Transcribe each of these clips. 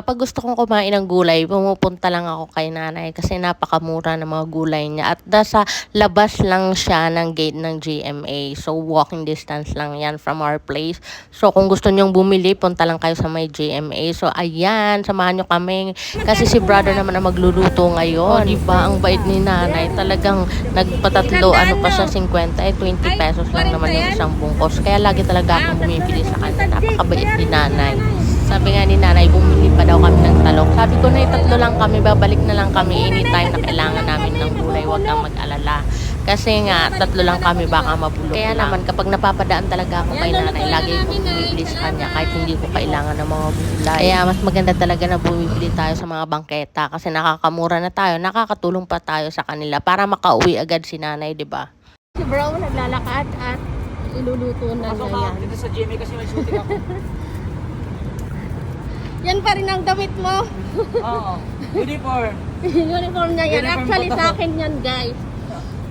Kapag gusto kong kumain ng gulay, pumupunta lang ako kay nanay kasi napakamura ng mga gulay niya. At nasa labas lang siya ng gate ng GMA. So, walking distance lang yan from our place. So, kung gusto nyong bumili, punta lang kayo sa may GMA. So, ayan, samahan nyo kami. Kasi si brother naman ang magluluto ngayon. Oh, diba? Ang bait ni nanay. Talagang nagpatatlo, ano pa siya, 50, eh, 20 pesos lang naman yung isang bungkos. Kaya lagi talaga akong bumibili sa kanya. Napakabait ni nanay. Sabi nga ni nanay, bumili pa daw kami ng talong. Sabi ko na tatlo lang kami, babalik na lang kami anytime na kailangan namin ng gulay. Huwag kang mag-alala. Kasi nga, tatlo lang kami, baka mabulok Kaya naman, kapag napapadaan talaga ako kay nanay, lagi akong bumibili sa kanya kahit hindi ko kailangan ng mga gulay. Kaya mas maganda talaga na bumibili tayo sa mga bangketa kasi nakakamura na tayo, nakakatulong pa tayo sa kanila para makauwi agad si nanay, di ba? Si bro naglalakad at iluluto na Pasok niya ka yan. dito sa GMA kasi may shooting ako. Yan pa rin ang damit mo. Oo. Uniform. Uniform niya yan. Uniform Actually sa akin yan guys.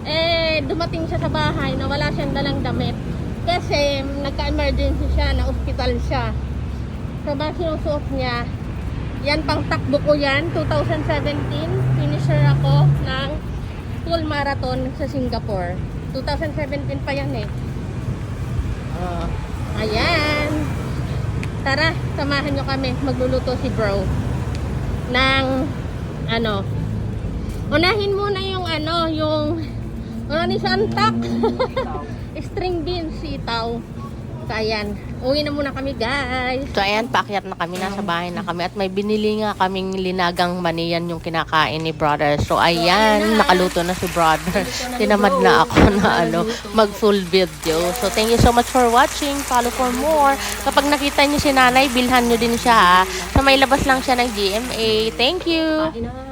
Eh, dumating siya sa bahay na wala siyang dalang damit. Kasi nagka-emergency siya, na hospital siya. So, ba sinusuot niya? Yan pang takbo ko yan, 2017. Finisher ako ng full marathon sa Singapore. 2017 pa yan eh. Oh, ayan. Tara, samahan nyo kami. Magluluto si bro. Ng, ano, unahin muna yung ano, yung, ano ni Santak. String beans, sitaw. So, ayan. Uwi na muna kami, guys. So ayan, paakyat na kami, nasa bahay na kami at may binili nga kaming linagang maniyan yung kinakain ni brother. So ayan, nakaluto na si brother. Tinamad na ako na ano, mag full video. So thank you so much for watching. Follow for more. Kapag nakita niyo si nanay, bilhan niyo din siya ha. So may labas lang siya ng GMA. Thank you! Na.